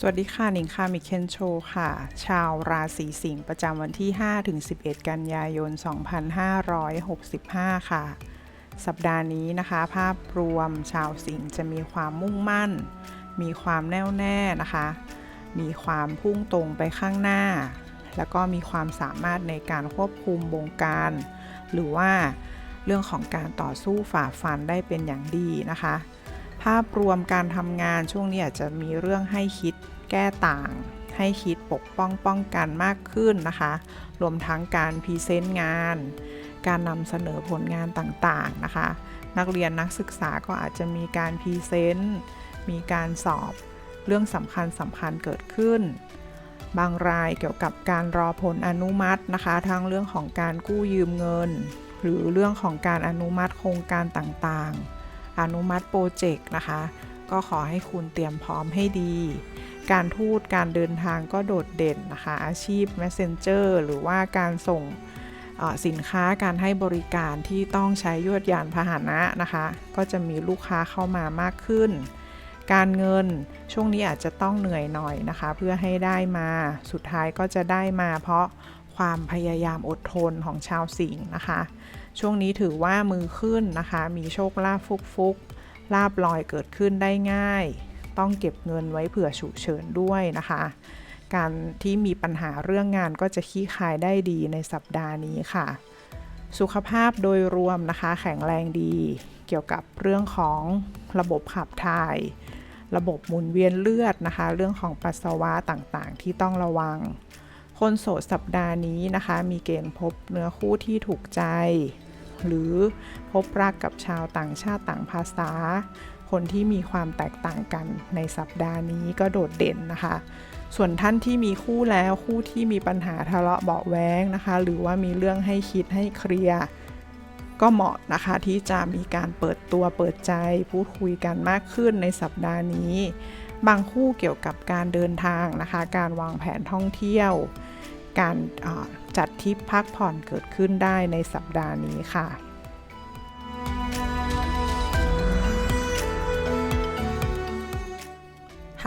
สวัสดีค่ะหนิงค่ะมิเคนโชค่ะ ชาวราศีสิงห์ประจำวันที่5ถึง11 กันยายน 2565 ค่ะ สัปดาห์นี้นะคะ ภาพรวมชาวสิงห์จะมีความมุ่งมั่น มีความแน่วแน่นะคะ มีความพุ่งตรงไปข้างหน้า แล้วก็มีความสามารถในการควบคุมบงการ หรือว่าเรื่องของการต่อสู้ฝ่าฟันได้เป็นอย่างดีนะคะภาพรวมการทำงานช่วงนี้อาจจะมีเรื่องให้คิด แก้ต่าง ให้คิดปกป้องป้องกันมากขึ้นนะคะ รวมทั้งการพรีเซนต์งาน การนำเสนอผลงานต่างๆนะคะ นักเรียนนักศึกษาก็อาจจะมีการพรีเซนต์มีการสอบเรื่องสำคัญสำคัญเกิดขึ้น บางรายเกี่ยวกับการรอผลอนุมัตินะคะ ทั้งเรื่องของการกู้ยืมเงิน หรือเรื่องของการอนุมัติโครงการต่างๆ อนุมัติโปรเจกต์นะคะ ก็ขอให้คุณเตรียมพร้อมให้ดี การทูตการเดินทางก็โดดเด่นนะคะ อาชีพ Messenger หรือว่าการส่งสินค้าการให้บริการที่ต้องใช้ยวดยานพาหนะนะคะ ก็จะมีลูกค้าเข้ามามากขึ้น การเงินช่วงนี้อาจจะต้องเหนื่อยหน่อยนะคะ เพื่อให้ได้มาสุดท้ายก็จะได้มาเพราะความพยายามอดทนของชาวสิงห์นะคะ ช่วงนี้ถือว่ามือขึ้นนะคะ มีโชคลาภฟุกๆลาบลอยเกิดขึ้นได้ง่าย ต้องเก็บเงินไว้เผื่อฉุกเฉินด้วยนะคะ การที่มีปัญหาเรื่องงานก็จะขี้คายได้ดีในสัปดาห์นี้ค่ะ สุขภาพโดยรวมนะคะ แข็งแรงดี เกี่ยวกับเรื่องของระบบขับถ่าย ระบบหมุนเวียนเลือดนะคะ เรื่องของปัสสาวะต่างๆ ที่ต้องระวัง คนโสดสัปดาห์นี้นะคะ มีเกณฑ์พบเนื้อคู่ที่ถูกใจหรือพบรักกับชาวต่างชาติต่างภาษา คนที่มีความแตกต่างกันในสัปดาห์นี้ก็โดดเด่นนะคะ ส่วนท่านที่มีคู่แล้วคู่ที่มีปัญหาทะเลาะเบาะแว้งนะคะ หรือว่ามีเรื่องให้คิดให้เคลียร์ก็เหมาะนะคะที่จะมีการเปิดตัวเปิดใจพูดคุยกันมากขึ้นในสัปดาห์นี้ บางคู่เกี่ยวกับการเดินทางนะคะ การวางแผนท่องเที่ยว การจัดทริปพักผ่อนเกิดขึ้นได้ในสัปดาห์นี้ค่ะ